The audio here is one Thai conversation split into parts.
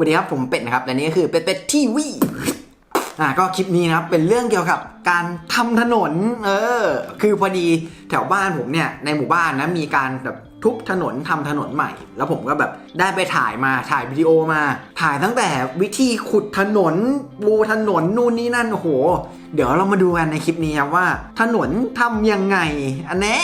วัสดีครับผมเป็ดนะครับและนี่ก็คือเป็ดเป็ดทีวีอ่าก็คลิปนี้นะครับเป็นเรื่องเกี่ยวกับการทำถนน เออ คือพอดีแถวบ้านผมเนี่ยในหมู่บ้านนะมีการแบบทุบถนนทำถนนใหม่ แล้วผมก็แบบได้ไปถ่ายมาถ่ายวิดีโอมา ถ่ายตั้งแต่วิธีขุดถนนปูถนนนู่นนี่นั่นโอ้โห เดี๋ยวเรามาดูกันในคลิปนี้ครับว่า ถนนทำยังไงอันแน่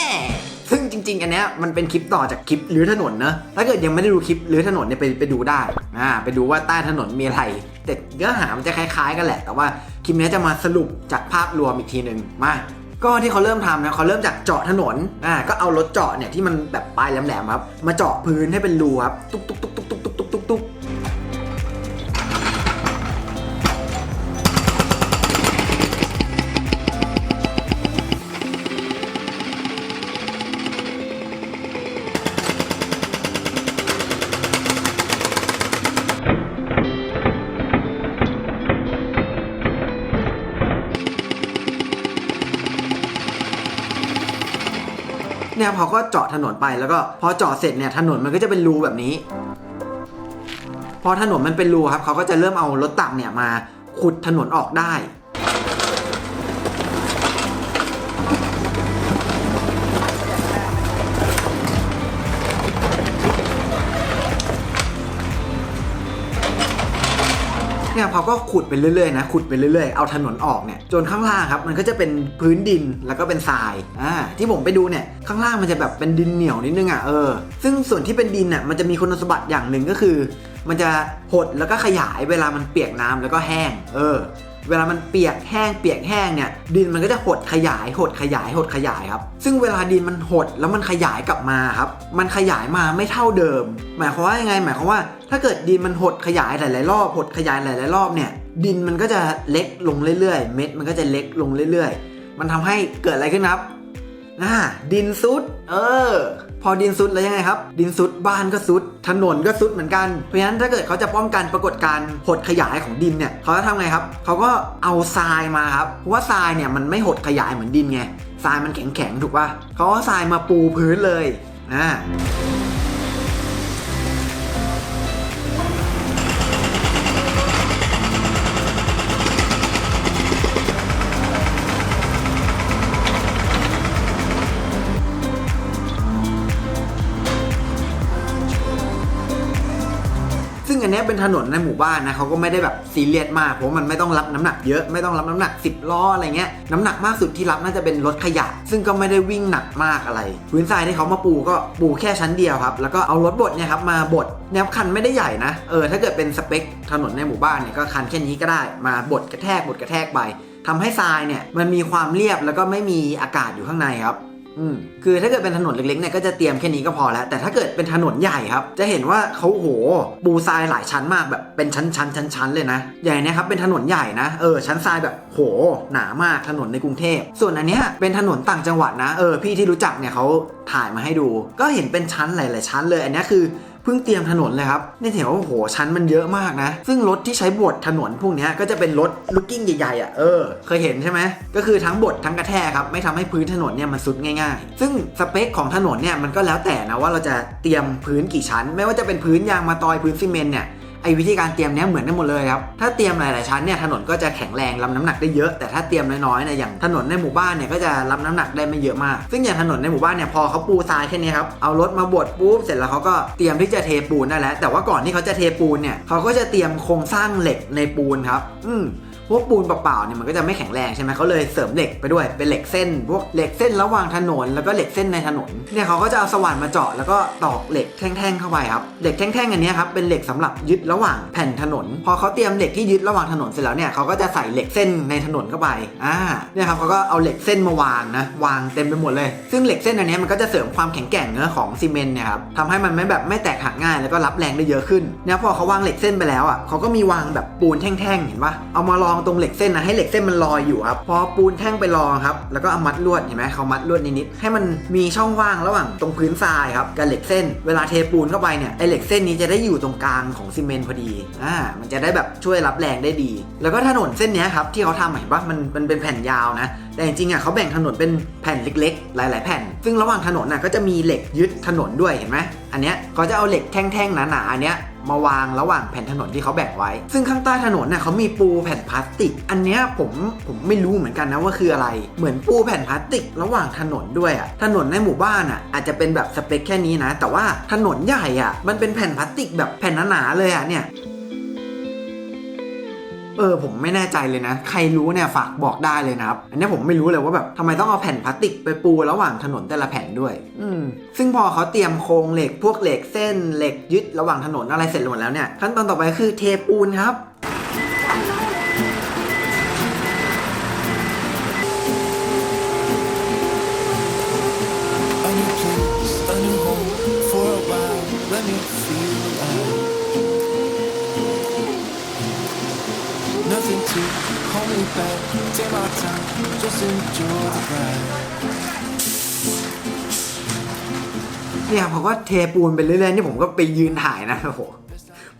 ซึ่งจริง ๆ อันเนี้ยมันเป็นคลิปต่อจากคลิปรื้อถนนเนอะถ้าเกิดยังไม่ได้ดูคลิปรื้อถนนเนี่ยไปไปดูได้อ่าไปดูว่าใต้ถนนมีอะไร แต่เนื้อหามันจะคล้าย ๆ กันแหละ แต่ว่าคลิปนี้จะมาสรุปจากภาพรวมอีกทีหนึ่งมาก็ที่เขาเริ่มทำนะเขาเริ่มจากเจาะถนนอ่าก็เอารถเจาะเนี่ยที่มันแบบปลายแหลมๆครับมาเจาะพื้นให้เป็นรูครับตุ๊กตุ๊กตุ๊กตุ๊กตุ๊กตุ๊ก เนี่ยพอก็เจาะถนนไปแล้วก็พอเจาะเสร็จเนี่ยถนนมันก็จะเป็นรูแบบนี้ พอถนนมันเป็นรูครับเขาก็จะเริ่มเอารถตักเนี่ยมาขุดถนนออกได้ เขาก็ขุดไปเรื่อยๆนะขุดไปเรื่อยๆเอาถนนออกเนี่ยจนข้างล่างครับมันก็จะเป็นพื้นดินแล้วก็เป็นทรายอ่าที่ผมไปดูเนี่ยข้างล่างมันจะแบบเป็นดินเหนียวนิดนึงอะเออซึ่งส่วนที่เป็นดินอะมันจะมีคุณสมบัติอย่างหนึ่งก็คือ มันจะหดแล้วก็ขยายเวลามันเปียกน้ำแล้วก็แห้ง เออ เวลามันเปียกแห้งเปียกแห้งเนี่ยดินมันก็จะหดขยายหดขยายหดขยายครับ ซึ่งเวลาดินมันหดแล้วมันขยายกลับมาครับ มันขยายมาไม่เท่าเดิม หมายความว่ายังไง หมายความว่า ถ้าเกิดดินมันหดขยายหลายๆรอบหดขยายหลายๆรอบเนี่ย ดินมันก็จะเล็กลงเรื่อยๆ เม็ดมันก็จะเล็กลงเรื่อยๆ มันทำให้เกิดอะไรขึ้นครับอ่าดินซุด เออ อดินซุดแล้วยังไงครับ ดินซุดบ้านก็ซุด ถนนก็ซุดเหมือนกัน เพราะฉะนั้นถ้าเกิดเขาจะป้องกันปรากฏการณ์หดขยายของดินเนี่ยเขาจะทำไงครับเขาก็เอาทรายมาครับเพราะว่าทรายเนี่ยมันไม่หดขยายเหมือนดินไงทรายมันแข็งๆถูกป่ะเขาก็ทรายมาปูพื้นเลยอ่า ซึ่งอันนี้เป็นถนนในหมู่บ้านนะเขาก็ไม่ได้แบบซีเรียสมากเพราะมันไม่ต้องรับน้ำหนักเยอะไม่ต้องรับน้ำหนัก 10ล้ออะไรเงี้ยน้ำหนักมากสุดที่รับน่าจะเป็นรถขยะ ซึ่งก็ไม่ได้วิ่งหนักมากอะไรพื้นทรายที่เขามาปูก็ปูแค่ชั้นเดียวครับแล้วก็เอารถบดเนี่ยครับมาบดแนวคันไม่ได้ใหญ่นะเออถ้าเกิดเป็นสเปคถนนในหมู่บ้านเนี่ยก็คันแค่นี้ก็ได้มาบดกระแทกบดกระแทกไปทำให้ทรายเนี่ยมันมีความเรียบแล้วก็ไม่มีอากาศอยู่ข้างในครับ อืมคือถ้าเกิดเป็นถนนเล็กๆเนี่ยก็จะเตรียมแค่นี้ก็พอแล้ว แต่ถ้าเกิดเป็นถนนใหญ่ครับ จะเห็นว่าเขาโหปูทรายหลายชั้นมากแบบเป็นชั้นชั้นชั้นชั้นเลยนะใหญ่นี่ครับเป็นถนนใหญ่นะเออชั้นทรายแบบโหหนามากถนนในกรุงเทพ ส่วนอันเนี้ยเป็นถนนต่างจังหวัดนะเออพี่ที่รู้จักเนี่ยเขาถ่ายมาให้ดู ก็เห็นเป็นชั้นหลายๆชั้นเลยอันนี้คือ พิ่งเตรียมถนนเลยครับนี่ถือว่าโอ้โหชั้นมันเยอะมากนะ ซึ่งรถที่ใช้บดถนนพวกนี้ก็จะเป็นรถลูกกิ้งใหญ่ๆอะเออเคยเห็นใช่ไหมก็คือทั้งบดทั้งกระแทกครับไม่ทำให้พื้นถนนเนี่ยมันซุดง่ายๆ ซึ่งสเปคของถนนเนี่ยมันก็แล้วแต่นะว่าเราจะเตรียมพื้นกี่ชั้น ไม่ว่าจะเป็นพื้นยางมาตอยพื้นซีเมนต์เนี่ย ไอ้วิธีการเตรียมเนี้ยเหมือนกันหมดเลยครับ ถ้าเตรียมหลาย ๆ ชั้นเนี่ยถนนก็จะแข็งแรงรับน้ำหนักได้เยอะ แต่ถ้าเตรียมน้อยๆเนี่ยอย่างถนนในหมู่บ้านเนี่ยก็จะรับน้ำหนักได้ไม่เยอะมาก ซึ่งอย่างถนนในหมู่บ้านเนี่ยพอเขาปูทรายแค่นี้ครับเอารถมาบดปุ๊บเสร็จแล้วเขาก็เตรียมที่จะเทปูนได้แล้ว แต่ว่าก่อนที่เขาจะเทปูนเนี่ยเขาก็จะเตรียมโครงสร้างเหล็กในปูนครับ อืม พวกปูนเปล่าๆเนี่ยมันก็จะไม่แข็งแรงใช่ไหมเขาเลยเสริมเหล็กไปด้วยเป็นเหล็กเส้น พวกเหล็กเส้นระหว่างถนน แล้วก็เหล็กเส้นในถนนเนี่ยเขาก็จะเอาสว่านมาเจาะแล้วก็ตอกเหล็กแท่งๆเข้าไปครับเหล็กแท่งๆอันนี้ครับเป็นเหล็กสำหรับยึดระหว่างแผ่นถนน พอเขาเตรียมเหล็กที่ยึดระหว่างถนนเสร็จแล้วเนี่ยเขาก็จะใส่เหล็กเส้นในถนนเข้าไปอ่าเนี่ยครับเขาก็เอาเหล็กเส้นมาวางนะวางเต็มไปหมดเลย ซึ่งเหล็กเส้นอันนี้มันก็จะเสริมความแข็งแกร่งเนื้อของซีเมนต์เนี่ยครับทำให้มันไม่แบบไม่แตกหักง่ายแล้วก็รับแรงได้เยอะขึ้นเนี่ยพอเขาวางเหล็กเส้นไปแล้วอะเขาก็มีวางแบบปูนแท่งๆเห็นปะเอามารองตรงเหล็กเส้นนะให้เหล็กเส้นมันลอยอยู่ครับพอปูนแท่งไปรองครับแล้วก็เอามัดลวดเห็นไหมเขามัดลวดนิดๆให้มันมีช่องว่างระหว่างตรงพื้นทรายครับกับเหล็กเส้น เวลาเทปูนเข้าไปเนี่ยไอเหล็กเส้นนี้จะได้อยู่ตรงกลางของซีเมนต์พอดีอ่ามันจะได้แบบช่วยรับแรงได้ดี แล้วก็ถนนเส้นนี้ครับที่เขาทำเห็นปะมันมันเป็นแผ่นยาวนะ แต่จริงๆอะเขาแบ่งถนนเป็นแผ่นเล็กๆ หลาย ๆ แผ่น ซึ่งระหว่างถนนน่ะก็จะมีเหล็กยึดถนนด้วยเห็นไหมอันเนี้ยเขาจะเอาเหล็กแท่งๆหนาๆอันเนี้ยมาวางระหว่างแผ่นถนนที่เขาแบ่งไว้ ซึ่งข้างใต้ถนนเนี่ยเขามีปูแผ่นพลาสติก อันเนี้ยผมผมไม่รู้เหมือนกันนะว่าคืออะไร เหมือนปูแผ่นพลาสติก ระหว่างถนนด้วยอะถนนในหมู่บ้านอะอาจจะเป็นแบบสเปคแค่นี้นะ แต่ว่าถนนใหญ่อะมันเป็นแผ่นพลาสติกแบบแผ่นหนาๆเลยอะเนี่ย เออผมไม่แน่ใจเลยนะ ใครรู้เนี่ยฝากบอกได้เลยนะครับ อันนี้ผมไม่รู้เลยว่าแบบทำไมต้องเอาแผ่นพลาสติกไปปูระหว่างถนนแต่ละแผ่นด้วย อืมซึ่งพอเขาเตรียมโครงเหล็กพวกเหล็กเส้นเหล็กยึดระหว่างถนนอะไรเสร็จหมดแล้วเนี่ยขั้นตอนต่อไปคือเทปูนครับ me back. Take my time, just enjoy the ride. เนี่ยผมก็เทปูนไปเรื่อยๆนี่ผมก็ไปยืนถ่ายนะโอ้โห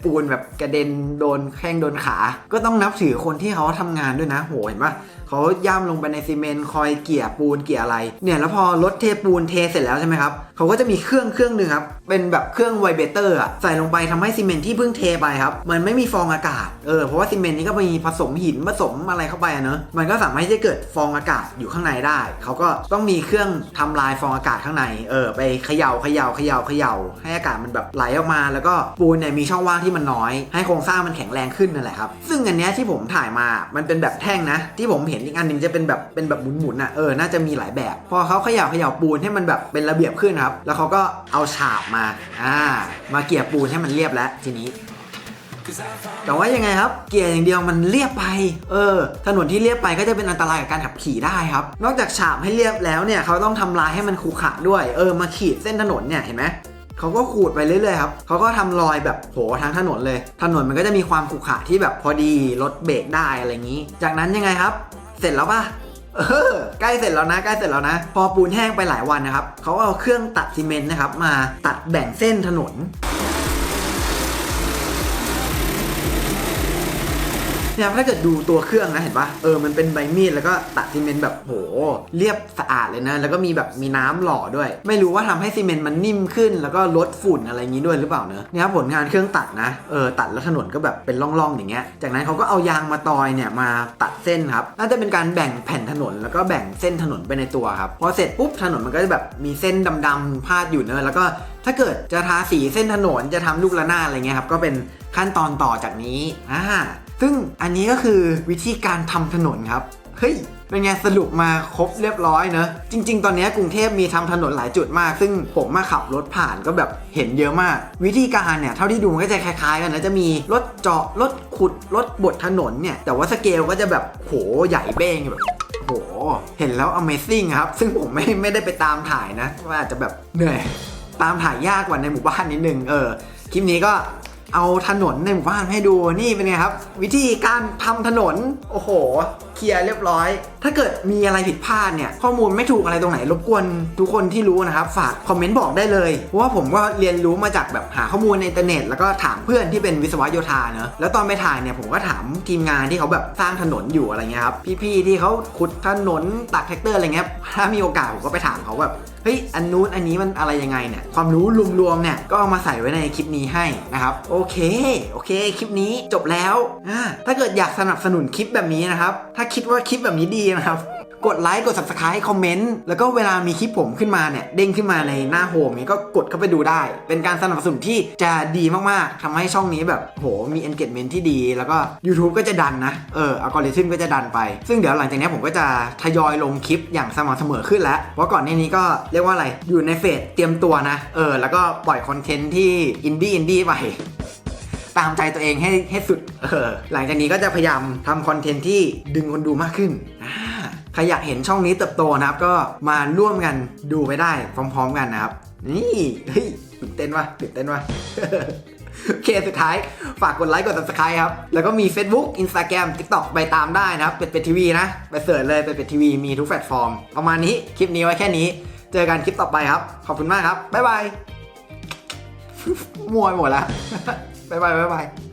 ปูนแบบกระเด็นโดนแข้งโดนขา ก็ต้องนับถือคนที่เขาทำงานด้วยนะโหเห็นปะ เขาย่ำลงไปในซีเมนต์คอยเกี่ยปูนเกี่ยอะไรเนี่ยแล้วพอรถเทปูนเทเสร็จแล้วใช่ไหมครับเขาก็จะมีเครื่องเครื่องหนึ่งครับเป็นแบบเครื่องไวเบเตอร์อะใส่ลงไปทำให้ซีเมนต์ที่เพิ่งเทไปครับมันไม่มีฟองอากาศเออเพราะว่าซีเมนต์นี้ก็มีผสมหินผสมอะไรเข้าไปอะเนอะมันก็สามารถที่จะเกิดฟองอากาศอยู่ข้างในได้เขาก็ต้องมีเครื่องทำลายฟองอากาศข้างในเออไปเขย่าเขย่าเขย่าเขย่าให้อากาศมันแบบไหลออกมา แล้วก็ปูนเนี่ยมีช่องว่างที่มันน้อย ให้โครงสร้างมันแข็งแรงขึ้นนั่นแหละครับซึ่งอันเนี้ยที่ผมถ่ายมามันเป็นแบบแท่งนะที่ผมเห็นอีกอันหนึ่งจะเป็นแบบเป็นแบบหมุนๆอะเออน่าจะมีหลายแบบ พอเขาเขย่าเขย่าปูนให้มันแบบเป็นระเบียบขึ้นครับ แล้วเขาก็เอาฉาบมาอ่ามาเกี่ยปูนให้มันเรียบแล้วทีนี้แต่ว่ายังไงครับ เกียร์อย่างเดียวมันเรียบไป เออ ถนนที่เรียบไปก็จะเป็นอันตรายกับการขับขี่ได้ครับ นอกจากฉาบให้เรียบแล้วเนี่ยเขาต้องทำลายให้มันขรุขระด้วย เออ มาขีดเส้นถนนเนี่ยเห็นไหมเขาก็ขูดไปเรื่อยๆครับเขาก็ทำรอยแบบโหทั้งถนนเลย ถนนมันก็จะมีความขรุขระที่แบบพอดีรถเบรกได้อะไรอย่างนี้ จากนั้นยังไงครับ เสร็จแล้วป่ะเออใกล้เสร็จแล้วนะใกล้เสร็จแล้วนะ พอปูนแห้งไปหลายวันนะครับเขาเอาเครื่องตัดซีเมนต์นะครับ มาตัดแบ่งเส้นถนน เนี่ยถ้าเกิดดูตัวเครื่องนะเห็นปะเออมันเป็นใบมีดแล้วก็ตัดซีเมนต์แบบโห เรียบสะอาดเลยนะ แล้วก็มีแบบมีน้ำหล่อด้วย ไม่รู้ว่าทำให้ซีเมนต์มันนิ่มขึ้น แล้วก็ลดฝุ่นอะไรอย่างนี้ด้วยหรือเปล่าเนอะเนี่ยครับผลงานเครื่องตัดนะเออตัดแล้วถนนก็แบบเป็นร่องๆอย่างเงี้ยจากนั้นเขาก็เอายางมาตอยเนี่ยมาตัดเส้นครับน่าจะเป็นการแบ่งแผ่นถนนแล้วก็แบ่งเส้นถนนไปในตัวครับพอเสร็จปุ๊บถนนมันก็จะแบบมีเส้นดำๆพาดอยู่เนอะแล้วก็ถ้าเกิดจะทาสีเส้นถนนจะทำลูกระนาดอะไรเงี้ยครับก็เป็นขั้นตอนต่อจากนี้อ่า ซึ่งอันนี้ก็คือวิธีการทำถนนครับ เฮ้ยเป็นไงสรุปมาครบเรียบร้อยเนอะจริง ๆ ตอนนี้กรุงเทพมีทำถนนหลายจุดมาก ซึ่งผมมาขับรถผ่านก็แบบเห็นเยอะมาก วิธีการเนี่ยเท่าที่ดูมันก็จะคล้ายๆกันนะจะมีรถเจาะรถขุดรถบดถนนเนี่ย แต่ว่าสเกลก็จะแบบโหใหญ่เบ้งแบบโห เห็นแล้ว Amazing ครับ ซึ่งผมไม่ไม่ได้ไปตามถ่ายนะว่าอาจจะแบบเหนื่อยตามถ่ายยากกว่าในหมู่บ้านนิดนึงเออคลิปนี้ก็ เอาถนนในหมู่บ้านให้ดูนี่เป็นไงครับ วิธีการทำถนน โอ้โห เคลียร์เรียบร้อย ถ้าเกิดมีอะไรผิดพลาดเนี่ย ข้อมูลไม่ถูกอะไรตรงไหน รบกวนทุกคนที่รู้นะครับ ฝากคอมเมนต์บอกได้เลยเพราะว่าผมก็เรียนรู้มาจากแบบหาข้อมูลในอินเทอร์เน็ตแล้วก็ถามเพื่อนที่เป็นวิศวะโยธาเนอะแล้วตอนไปถ่ายเนี่ยผมก็ถามทีมงานที่เขาแบบสร้างถนนอยู่อะไรเงี้ยครับพี่ๆที่เขาขุดถนนตัดแท็กเตอร์อะไรเงี้ยถ้ามีโอกาสผมก็ไปถามเขาแบบ เฮ้ยอันนู้นอันนี้มันอะไรยังไงเนี่ยความรู้รวมๆเนี่ยก็เอามาใส่ไว้ในคลิปนี้ให้นะครับโอเคโอเคคลิปนี้จบแล้วถ้าเกิดอยากสนับสนุนคลิปแบบนี้นะครับ ถ้าคิดว่าคลิปแบบนี้ดีนะครับ กดไลค์กด subscribe คอมเมนต์แล้วก็เวลามีคลิปผมขึ้นมาเนี่ยเด้งขึ้นมาในหน้าโฮมเนี่ยก็กดเข้าไปดูได้ เป็นการสนับสนุนที่จะดีมากๆทำให้ช่องนี้แบบโหมี engagement ที่ดี แล้วก็ YouTube ก็จะดันนะเอออัลกอริทึมก็จะดันไป ซึ่งเดี๋ยวหลังจากนี้ผมก็จะทยอยลงคลิปอย่างสม่ำเสมอขึ้นแล้วเพราะก่อนหน้านี้ก็เรียกว่าอะไรอยู่ในเฟสเตรียมตัวนะเออแล้วก็ปล่อยคอนเทนต์ที่อินดี้อินดี้ไปตามใจตัวเองให้ให้สุดเออหลังจากนี้ก็จะพยายามทำคอนเทนต์ที่ดึงคนดูมากขึ้นอ่าใครอยากเห็นช่องนี้เติบโตนะครับก็มาร่วมกันดูไปได้พร้อมๆกันนะครับ นี่เฮ้ยตื่นเต้นวะตื่นเต้นวะโอเค สุดท้าย ฝากกดไลค์ กด subscribe ครับ แล้วก็มี Facebook Instagram TikTok ไปตามได้นะครับ เป็ดเป็ดทีวีนะ ไปเสิร์ชเลย เป็ดเป็ดทีวีมีทุกแพลตฟอร์ม ประมาณนี้ คลิปนี้ไว้แค่นี้ เจอกันคลิปต่อไปครับ ขอบคุณมากครับ บ๊ายบาย มวไปหมดแล้ว บ๊ายบาย บ๊ายบาย